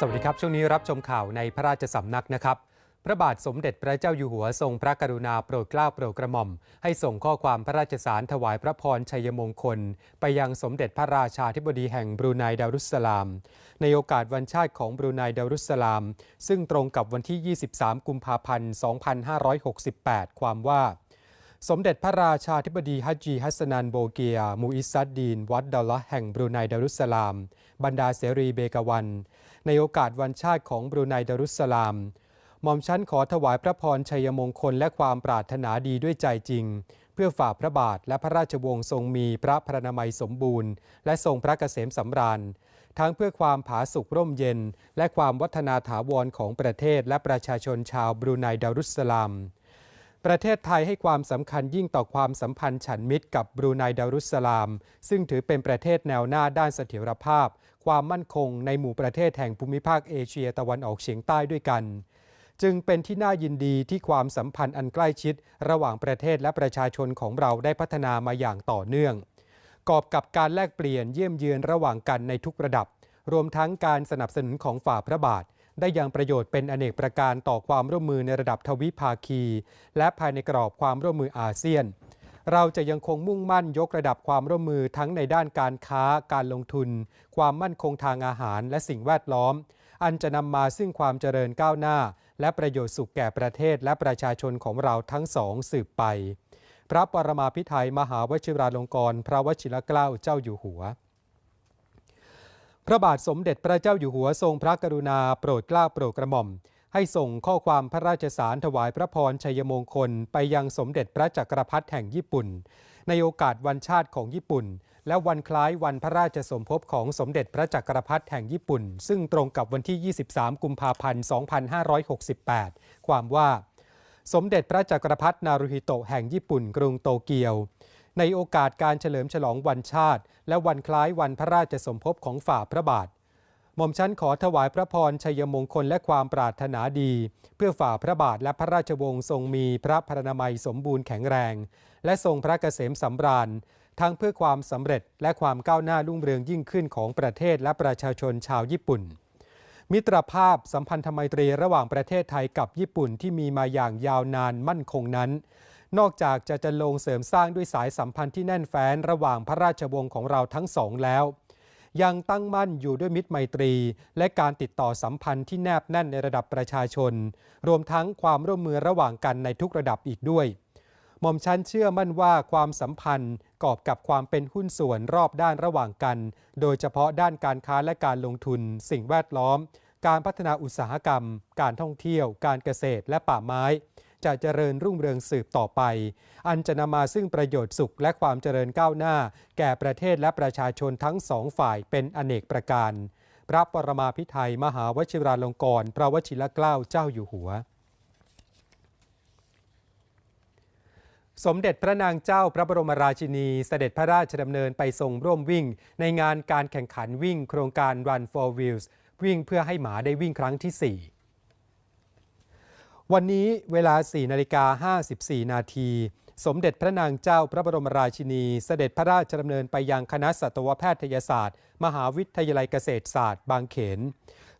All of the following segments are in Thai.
สวัสดีครับ ช่วงนี้รับชมข่าวในพระราชสำนักนะครับ พระบาทสมเด็จพระเจ้าอยู่หัวทรงพระกรุณาโปรดเกล้าโปรดกระหม่อม ให้ส่งข้อความพระราชสารถวายพระพรชัยมงคล ไปยังสมเด็จพระราชาธิบดีแห่งบรูไนดารุสลาม ในโอกาสวันชาติของบรูไนดารุสลาม ซึ่งตรงกับวันที่ 23 กุมภาพันธ์ 2568 ความว่าสมเด็จพระราชาธิบดีฮัจจีฮัสนันโบเกีย มูอิสซัดดีน วัดดาละแห่งบรูไนดารุสสลาม บรรดาเสรีเบกวัน ในโอกาสวันชาติของบรูไนดารุสสลาม หม่อมชั้นขอถวายพระพรชัยมงคลและความปรารถนาดีด้วยใจจริง เพื่อฝ่าพระบาทและพระราชวงศ์ทรงมีพระพระนามัยสมบูรณ์ และทรงพระเกษมสำราญ ทั้งเพื่อความผาสุกร่มเย็น และความวัฒนาถาวรของประเทศและประชาชนชาวบรูไนดารุสสลามประเทศไทยให้ความสำคัญยิ่งต่อความสัมพันธ์ฉันมิตรกับบรูไนดารุสสลาม ซึ่งถือเป็นประเทศแนวหน้าด้านเสถียรภาพ ความมั่นคงในหมู่ประเทศแห่งภูมิภาคเอเชียตะวันออกเฉียงใต้ด้วยกัน จึงเป็นที่น่ายินดีที่ความสัมพันธ์อันใกล้ชิด ระหว่างประเทศและประชาชนของเราได้พัฒนามาอย่างต่อเนื่อง กอบกับการแลกเปลี่ยนเยี่ยมเยือนระหว่างกันในทุกระดับ รวมทั้งการสนับสนุนของฝ่าพระบาท ได้ยังประโยชน์เป็นอเนกประการต่อความร่วมมือในระดับทวิภาคี และภายในกรอบความร่วมมืออาเซียน เราจะยังคงมุ่งมั่นยกระดับความร่วมมือทั้งในด้านการค้า การลงทุน ความมั่นคงทางอาหารและสิ่งแวดล้อม อันจะนำมาซึ่งความเจริญก้าวหน้า และประโยชน์สุขแก่ประเทศและประชาชนของเราทั้งสองสืบไป พระปรมาภิไธยมหาวชิราลงกรณพระวชิรเกล้าเจ้าอยู่หัวพระบาทสมเด็จพระเจ้าอยู่หัวทรงพระกรุณาโปรดเกล้าโปรดกระหม่อม ให้ส่งข้อความพระราชสารถวายพระพรชัยมงคล ไปยังสมเด็จพระจักรพรรดิแห่งญี่ปุ่น ในโอกาสวันชาติของญี่ปุ่น และวันคล้ายวันพระราชสมภพของสมเด็จพระจักรพรรดิแห่งญี่ปุ่น ซึ่งตรงกับวันที่ 23 กุมภาพันธ์ 2568 ความว่า สมเด็จพระจักรพรรดินารุฮิโตะแห่งญี่ปุ่น กรุงโตเกียวในโอกาสการเฉลิมฉลองวันชาติ และวันคล้ายวันพระราชสมภพของฝ่าพระบาท หม่อมชั้นขอถวายพระพรชัยมงคลและความปรารถนาดี เพื่อฝ่าพระบาทและพระราชวงศ์ทรงมีพระพรรณนามัยสมบูรณ์แข็งแรง และทรงพระเกษมสำราญ ทั้งเพื่อความสำเร็จและความก้าวหน้ารุ่งเรืองยิ่งขึ้นของประเทศและประชาชนชาวญี่ปุ่น มิตรภาพสัมพันธไมตรีระหว่างประเทศไทยกับญี่ปุ่นที่มีมาอย่างยาวนานมั่นคงนั้นนอกจากจะจะลงเสริมสร้างด้วยสายสัมพันธ์ที่แน่นแฟ้นระหว่างพระราชวงศ์ของเราทั้งสองแล้ว ยังตั้งมั่นอยู่ด้วยมิตรไมตรี และการติดต่อสัมพันธ์ที่แนบแน่นในระดับประชาชน รวมทั้งความร่วมมือระหว่างกันในทุกระดับอีกด้วยหม่อมชันเชื่อมั่นว่าความสัมพันธ์กอบกับความเป็นหุ้นส่วนรอบด้านระหว่างกัน โดยเฉพาะด้านการค้าและการลงทุน สิ่งแวดล้อม การพัฒนาอุตสาหกรรม การท่องเที่ยว การเกษตรและป่าไม้ จะเจริญรุ่งเรืองสืบต่อไป อันจะนำมาซึ่งประโยชน์สุขและความเจริญก้าวหน้า แก่ประเทศและประชาชนทั้งสองฝ่ายเป็นอเนกประการ พระปรมาภิไธยมหาวชิราลงกรณ์พระวชิรเกล้าเจ้าอยู่หัวสมเด็จพระนางเจ้าพระบรมราชินีเสด็จพระราชดำเนินไปทรงร่วมวิ่ง ในงานการแข่งขันวิ่งโครงการ Run for Wheels วิ่งเพื่อให้หมาได้วิ่งครั้งที่ 4 วันนี้เวลา 4 นาฬิกา 54 นาที สมเด็จพระนางเจ้าพระบรมราชินี เสด็จพระราชดำเนินไปยังคณะสัตวแพทยศาสตร์ มหาวิทยาลัยเกษตรศาสตร์ บางเขน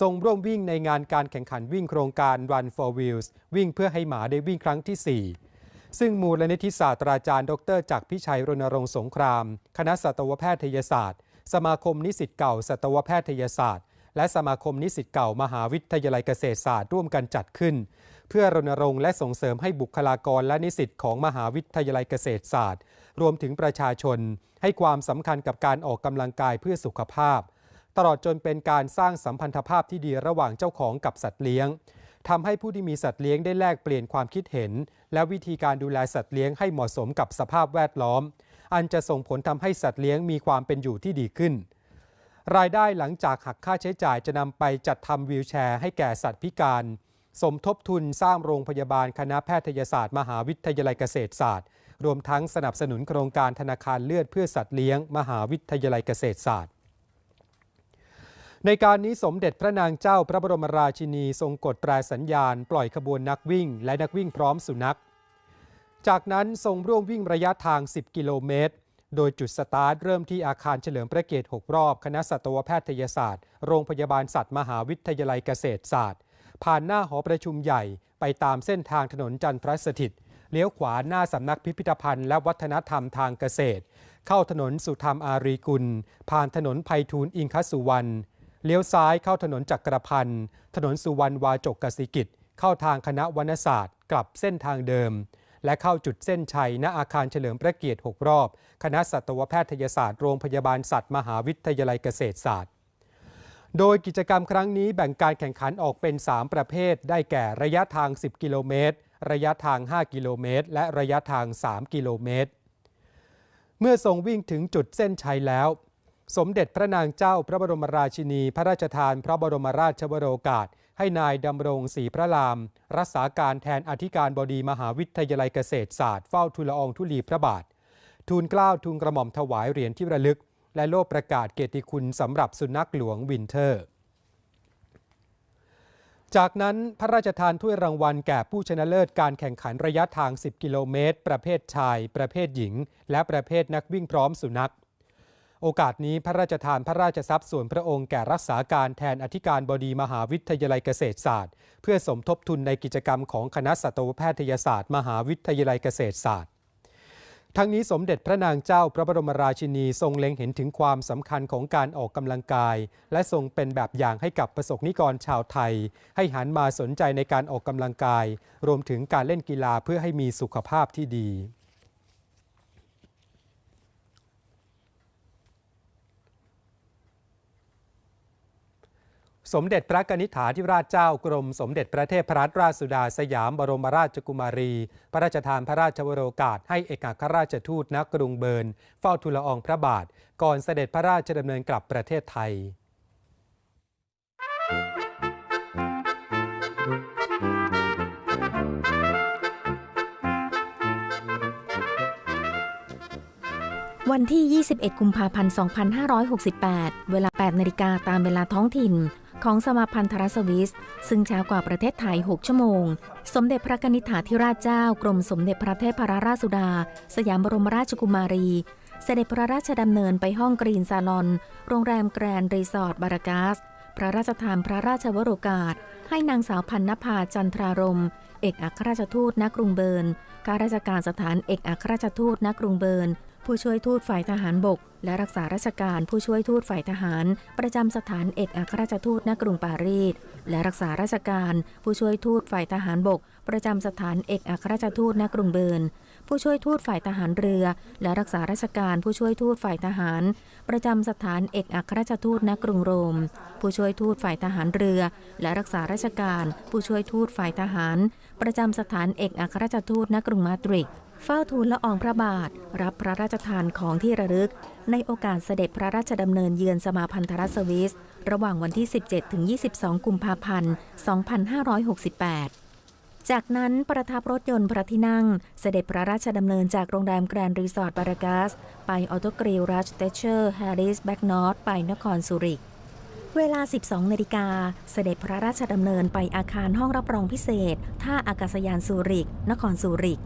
ทรงร่วมวิ่งในงานการแข่งขันวิ่งโครงการ Run for Wheels วิ่งเพื่อให้หมาได้วิ่งครั้งที่ 4ซึ่งมูลนิธิศาสตราจารย์ ดรจักรพิชัยรณรงค์สงคราม คณะสัตวแพทยศาสตร์ สมาคมนิสิตเก่า สัตวแพทยศาสตร์ และสมาคมนิสิตเก่ามหาวิทยาลัยเกษตรศาสตร์ร่วมกันจัดขึ้น เพื่อรณรงค์และส่งเสริมให้บุคลากรและนิสิตของมหาวิทยาลัยเกษตรศาสตร์ รวมถึงประชาชน ให้ความสำคัญกับการออกกำลังกายเพื่อสุขภาพ ตลอดจนเป็นการสร้างสัมพันธภาพที่ดีระหว่างเจ้าของกับสัตว์เลี้ยงทำให้ผู้ที่มีสัตว์เลี้ยงได้แลกเปลี่ยนความคิดเห็น และวิธีการดูแลสัตว์เลี้ยงให้เหมาะสมกับสภาพแวดล้อม อันจะส่งผลทำให้สัตว์เลี้ยงมีความเป็นอยู่ที่ดีขึ้น รายได้หลังจากหักค่าใช้จ่ายจะนำไปจัดทำวีลแชร์ให้แก่สัตว์พิการ สมทบทุนสร้างโรงพยาบาลคณะแพทยศาสตร์ มหาวิทยาลัยเกษตรศาสตร์ รวมทั้งสนับสนุนโครงการธนาคารเลือดเพื่อสัตว์เลี้ยง มหาวิทยาลัยเกษตรศาสตร์ ในการนี้สมเด็จพระนางเจ้าพระบรมราชินีทรงกดแตรสัญญาณ ปล่อยขบวนนักวิ่ง และนักวิ่งพร้อมสุนัข จากนั้นทรงร่วมวิ่งระยะทาง 10 กิโลเมตรโดยจุดสตาร์ทเริ่มที่อาคารเฉลิมพระเกียรติ 6 รอบ คณะสัตวแพทยศาสตร์ โรงพยาบาลสัตว์ มหาวิทยาลัยเกษตรศาสตร์ ผ่านหน้าหอประชุมใหญ่ไปตามเส้นทางถนนจันทรสถิต เลี้ยวขวาหน้าสำนักพิพิธภัณฑ์และวัฒนธรรมทางเกษตร เข้าถนนสุธรรมอารีกุล ผ่านถนนไพฑูรย์อิงคสุวรรณเลี้ยวซ้ายเข้าถนนจักรพันธ์ถนนสุวรรณวาจกกสิกิจ เข้าทางคณะวรรณศาสตร์ กลับเส้นทางเดิม และเข้าจุดเส้นชัยณอาคารเฉลิมพระเกียรติ 6 รอบ คณะสัตวแพทยศาสตร์โรงพยาบาลสัตว์มหาวิทยาลัยเกษตรศาสตร์ โดยกิจกรรมครั้งนี้แบ่งการแข่งขันออกเป็น 3 ประเภท ได้แก่ระยะทาง 10 กิโลเมตร ระยะทาง 5 กิโลเมตร และระยะทาง 3 กิโลเมตร เมื่อทรงวิ่งถึงจุดเส้นชัยแล้ว สมเด็จพระนางเจ้าพระบรมราชินี พระราชทานพระบรมราชวโรกาส ให้นายดำรงศรีพระราม รักษาการแทนอธิการบดีมหาวิทยาลัยเกษตรศาสตร์เฝ้าทูลอองธุลีพระบาท ทูลเกล้าทูลกระหม่อมถวายเหรียญที่ระลึก และโลกประกาศเกียรติคุณสำหรับสุนัขหลวงวินเทอร์ จากนั้นพระราชทานถ้วยรางวัลแก่ผู้ชนะเลิศการแข่งขันระยะทาง 10 กิโลเมตร ประเภทชาย ประเภทหญิง และประเภทนักวิ่งพร้อมสุนัข โอกาสนี้พระราชทานพระราชทรัพย์ส่วนพระองค์แก่รักษาการแทนอธิการบดีมหาวิทยาลัยเกษตรศาสตร์ เพื่อสมทบทุนในกิจกรรมของคณะสัตวแพทยศาสตร์ มหาวิทยาลัยเกษตรศาสตร์ ทั้งนี้สมเด็จพระนางเจ้าพระบรมราชินีทรงเล็งเห็นถึงความสำคัญของการออกกำลังกาย และทรงเป็นแบบอย่างให้กับประสบนิกรชาวไทย ให้หันมาสนใจในการออกกำลังกาย รวมถึงการเล่นกีฬาเพื่อให้มีสุขภาพที่ดี สมเด็จพระนิษฐาธิราชเจ้ากรมสมเด็จพระเทพรัตนราชสุดาสยามบรมราชกุมารี พระราชทานพระราชวโรกาสให้เอกอัครราชทูตณกรุงเบิร์น เฝ้าทูลละอองพระบาท ก่อนเสด็จพระราชดำเนินกลับประเทศไทย วันที่ 21 กุมภาพันธ์ 2568 เวลา 8 นาฬิกาตามเวลาท้องถิ่น ของสมาพันธรัสวิส ซึ่งช้ากว่าประเทศไทย 6 ชั่วโมง สมเด็จพระกนิษฐาธิราชเจ้ากรมสมเด็จพระเทพรราชสุดา สยามบรมราชกุมารี เสด็จพระราชดำเนินไปห้องกรีนซาลอน โรงแรมแกรนด์รีสอร์ทบารากาส พระราชทานพระราชวโรกาส ให้นางสาวพันนภาจันทรารม เอกอัครราชทูตณกรุงเบิร์นข้าราชการสถานเอกอัครราชทูตณกรุงเบิร์นผู้ช่วยทูตฝ่ายทหารบก และรักษาราชการผู้ช่วยทูตฝ่ายทหาร ประจำสถานเอกอัครราชทูตณกรุงปารีสและรักษาราชการ ผู้ช่วยทูตฝ่ายทหารบก ประจำสถานเอกอัครราชทูตณกรุงเบิร์นผู้ช่วยทูตฝ่ายทหารเรือ และรักษาราชการผู้ช่วยทูตฝ่ายทหาร ประจำสถานเอกอัครราชทูตณกรุงโรม ผู้ช่วยทูตฝ่ายทหารเรือ และรักษาราชการ ผู้ช่วยทูตฝ่ายทหาร ประจำสถานเอกอัครราชทูตณกรุงมาดริด เฝ้าทูลละอองพระบาท รับพระราชทานของที่ระลึก ในโอกาสเสด็จพระราชดำเนินเยือนสมาพันธรัฐสวิส ระหว่างวันที่ 17 ถึง 22 กุมภาพันธ์ 2568 จากนั้นประทับรถยนต์พระที่นั่ง เสด็จพระราชดำเนินจากโรงแรมแกรนด์รีสอร์ทบารากัส ไปออโตกริลรัชเตเชอร์แฮร์ริสแบ็กนอตไปนครสุริกเวลา 12 นาฬิกา เสด็จพระราชดำเนินไปอาคารห้องรับรองพิเศษ ท่าอากาศยานสุริก นครสุริก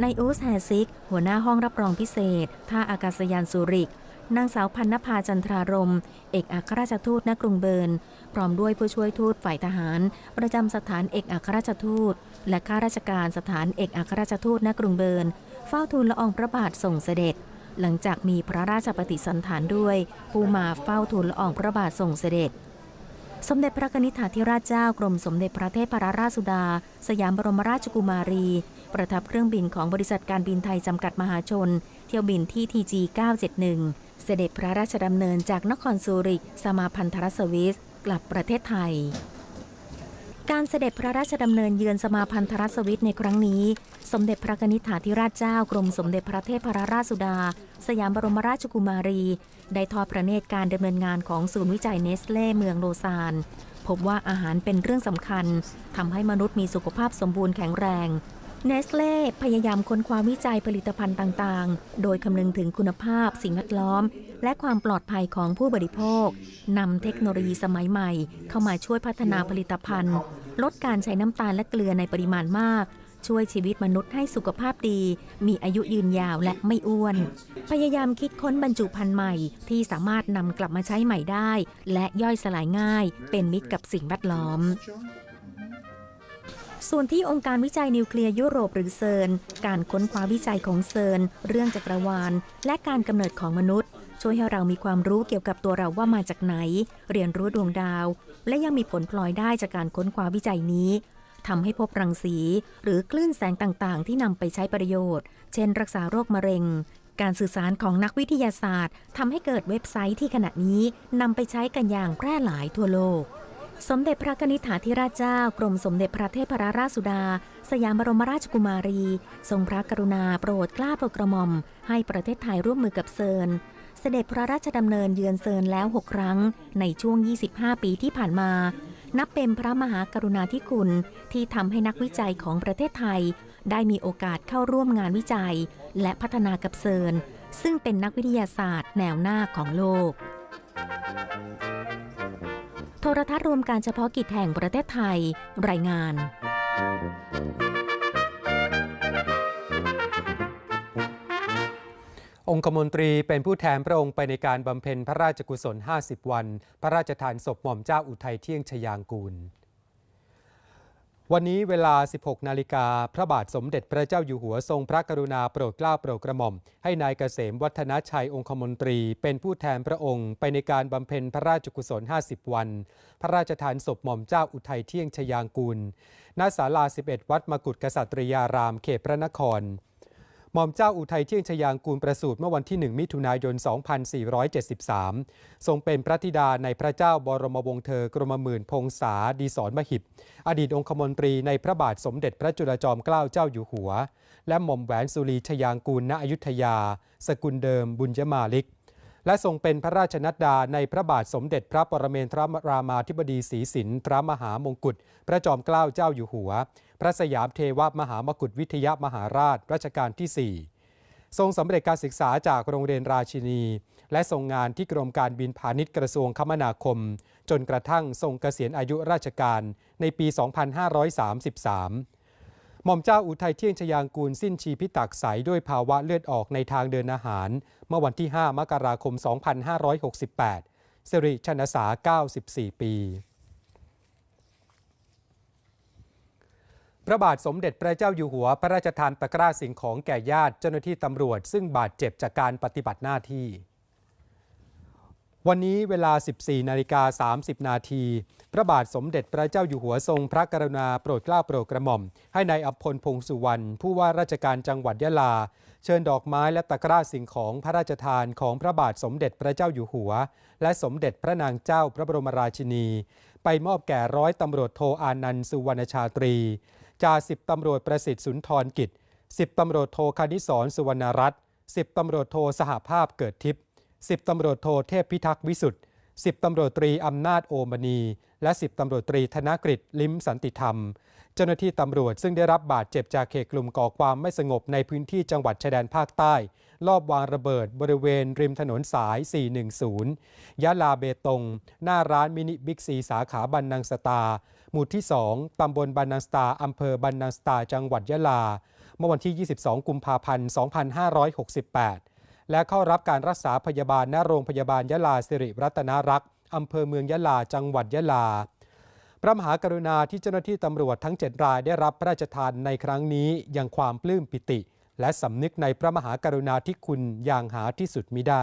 นายอูสแฮซิก หัวหน้าห้องรับรองพิเศษ ท่าอากาศยานสุริก นางสาวพันนภาจันทรารม เอกอัครราชทูตณกรุงเบิร์น พร้อมด้วยผู้ช่วยทูตฝ่ายทหาร ประจำสถานเอกอัครราชทูต และข้าราชการสถานเอกอัครราชทูตณกรุงเบิร์น เฝ้าทูลละอองพระบาทส่งเสด็จ หลังจากมีพระราชปฏิสันถานด้วย ผู้มาเฝ้าทูลละอองพระบาทส่งเสด็จสมเด็จพระนิษฐาธิราชเจ้ากรมสมเด็จพระเทพรราชสุดา สยามบรมราชกุมารี ประทับเครื่องบินของบริษัทการบินไทยจำกัดมหาชน เที่ยวบินที่ TG 971 เสด็จพระราชดำเนินจากนครซูริกสมาพันธรัสวิส กลับประเทศไทย การเสด็จพระราชดำเนินเยือนสมาพันธรัสวิสในครั้งนี้ สมเด็จพระนิษฐาธิราชเจ้ากรมสมเด็จพระเทพรราชสุดา สยามบรมราชกุมารี ได้ทอดพระเนตรการดำเนินงานของศูนย์วิจัยเนสเล่เมืองโลซานพบว่าอาหารเป็นเรื่องสำคัญทำให้มนุษย์มีสุขภาพสมบูรณ์แข็งแรง เนสเล่พยายามค้นคว้าวิจัยผลิตภัณฑ์ต่างๆ โดยคำนึงถึงคุณภาพสิ่งแวดล้อม และความปลอดภัยของผู้บริโภคนำเทคโนโลยีสมัยใหม่ เข้ามาช่วยพัฒนาผลิตภัณฑ์ ลดการใช้น้ำตาลและเกลือในปริมาณมาก ช่วยชีวิตมนุษย์ให้สุขภาพดี มีอายุยืนยาวและไม่อ้วน พยายามคิดค้นบรรจุภัณฑ์ใหม่ ที่สามารถนำกลับมาใช้ใหม่ได้ และย่อยสลายง่าย เป็นมิตรกับสิ่งแวดล้อม ส่วนที่องค์การวิจัยนิวเคลียร์ยุโรปหรือเซิร์น การค้นคว้าวิจัยของเซิร์น เรื่องจักรวาล และการกำเนิดของมนุษย์ ช่วยให้เรามีความรู้เกี่ยวกับตัวเราว่ามาจากไหน เรียนรู้ดวงดาว และยังมีผลพลอยได้จากการค้นคว้าวิจัยนี้ทำให้พบรังสี หรือคลื่นแสงต่างๆ ที่นำไปใช้ประโยชน์ เช่น รักษาโรคมะเร็ง การสื่อสารของนักวิทยาศาสตร์ทำให้เกิดเว็บไซต์ที่ขณะนี้นำไปใช้กันอย่างแพร่หลายทั่วโลก สมเด็จพระนิธิฐาธิราชเจ้ากรมสมเด็จพระเทพรราชสุดา สยามบรมราชกุมารี ทรงพระกรุณาโปรดเกล้าโปรดกระหม่อม ให้ประเทศไทยร่วมมือกับเซิร์นเสด็จพระราชดำเนินเยือนเซิร์นแล้ว 6 ครั้ง ในช่วง 25 ปีที่ผ่านมา นับเป็นพระมหากรุณาธิคุณที่ทำให้นักวิจัยของประเทศไทย ได้มีโอกาสเข้าร่วมงานวิจัย และพัฒนากับเซิร์นซึ่งเป็นนักวิทยาศาสตร์แนวหน้าของโลก โทรทัศน์รวมการเฉพาะกิจแห่งประเทศไทย รายงาน องคมนตรีเป็นผู้แทนพระองค์ไปในการบำเพ็ญพระราชกุศล 50 วัน พระราชทานศพหม่อมเจ้าอุทัยเที่ยงชยางกูล วันนี้เวลา 16 นาฬิกา พระบาทสมเด็จพระเจ้าอยู่หัวทรงพระกรุณาโปรดเกล้าโปรดกระหม่อม ให้นายเกษมวัฒนชัยองคมนตรี เป็นผู้แทนพระองค์ ไปในการบำเพ็ญพระราชกุศล 50 วัน พระราชทานศพหม่อมเจ้าอุทัยเที่ยงชยางกูล ณ ศาลา 11 วัดมกุฏกษัตริยาราม เขตพระนคร หม่อมเจ้าอุทัยเที่ยงชยางกูลประสูติเมื่อวันที่ 1 มิถุนายน 2473 ทรงเป็นพระธิดาในพระเจ้าบรมวงศ์เธอกรมหมื่นพงษาดีสอนมหิบ อดีตองคมนตรีในพระบาทสมเด็จพระจุลจอมเกล้าเจ้าอยู่หัว และหม่อมแหวนสุรีชยางกูลณอยุธยา สกุลเดิมบุญยมาลิก และทรงเป็นพระราชนัดดาในพระบาทสมเด็จพระปรเมนทรรามาธิบดีศรีสินพระมหามงกุฎพระจอมเกล้าเจ้าอยู่หัว พระสยามเทวมหามกุฏวิทยามหาราชรัชกาลที่ 4 ทรงสำเร็จการศึกษาจากโรงเรียนราชินี และทรงงานที่กรมการบินพาณิชย์กระทรวงคมนาคม จนกระทั่งทรงเกษียณอายุราชการในปี 2533 หม่อมเจ้าอุทัยเที่ยงชยางกูลสิ้นชีพิตักใสด้วยภาวะเลือดออกในทางเดินอาหาร เมื่อวันที่ 5 มกราคม 2568สิริชนสา 94 ปี พระบาทสมเด็จพระเจ้าอยู่หัว พระราชทานตะกร้าสิ่งของแก่ญาติเจ้าหน้าที่ตำรวจ ซึ่งบาดเจ็บจากการปฏิบัติหน้าที่ วันนี้เวลา 14 นาฬิกา 30 นาที พระบาทสมเด็จพระเจ้าอยู่หัวทรงพระกรุณาโปรดเกล้าโปรดกระหม่อม ให้ในายอัพพลพงสุวรรณผู้ว่าราชการจังหวัดยะลา เชิญดอกไม้และตะกร้าสิ่งของพระราชทานของพระบาทสมเด็จพระเจ้าอยู่หัว และสมเด็จพระนางเจ้าพระบรมราชินี ไปมอบแก่ร้อยตำรวจโทอานันต์สุวรรณชาตรี จ่าสิบตำรวจประสิทธิ์สุนทรกิจสิบตำรวจโทคณิศรสุวรรณรัตน์สิบตำรวจโทสหภาพเกิดทิพย์สิบตำรวจโทเทพพิทักษ์วิสุทธิ์สิบตำรวจตรีอำนาจโอมณี และสิบตำรวจตรีธนกฤษลิ้มสันติธรรม เจ้าหน้าที่ตำรวจซึ่งได้รับบาดเจ็บจากเหตุกลุ่มก่อความไม่สงบในพื้นที่จังหวัดชายแดนภาคใต้ ลอบวางระเบิดบริเวณริมถนนสาย 410 ยะลาเบตง หน้าร้านมินิบิ๊กซีสาขาบันนังสตา หมู่ที่ 2 ตำบลบันนังสตาอำเภอบันนังสตา จังหวัดยะลา เมื่อวันที่ 22 กุมภาพันธ์ 2568 และเข้ารับการรักษาพยาบาลณโรงพยาบาลยะลาสิริรัตนารักษ์อำเภอเมืองยะลา จังหวัดยะลา พระมหากรุณาที่เจ้าหน้าที่ตำรวจทั้ง 7 รายได้รับพระราชทานในครั้งนี้ยังความปลื้มปิติ และสำนึกในพระมหากรุณาธิคุณอย่างหาที่สุดมิได้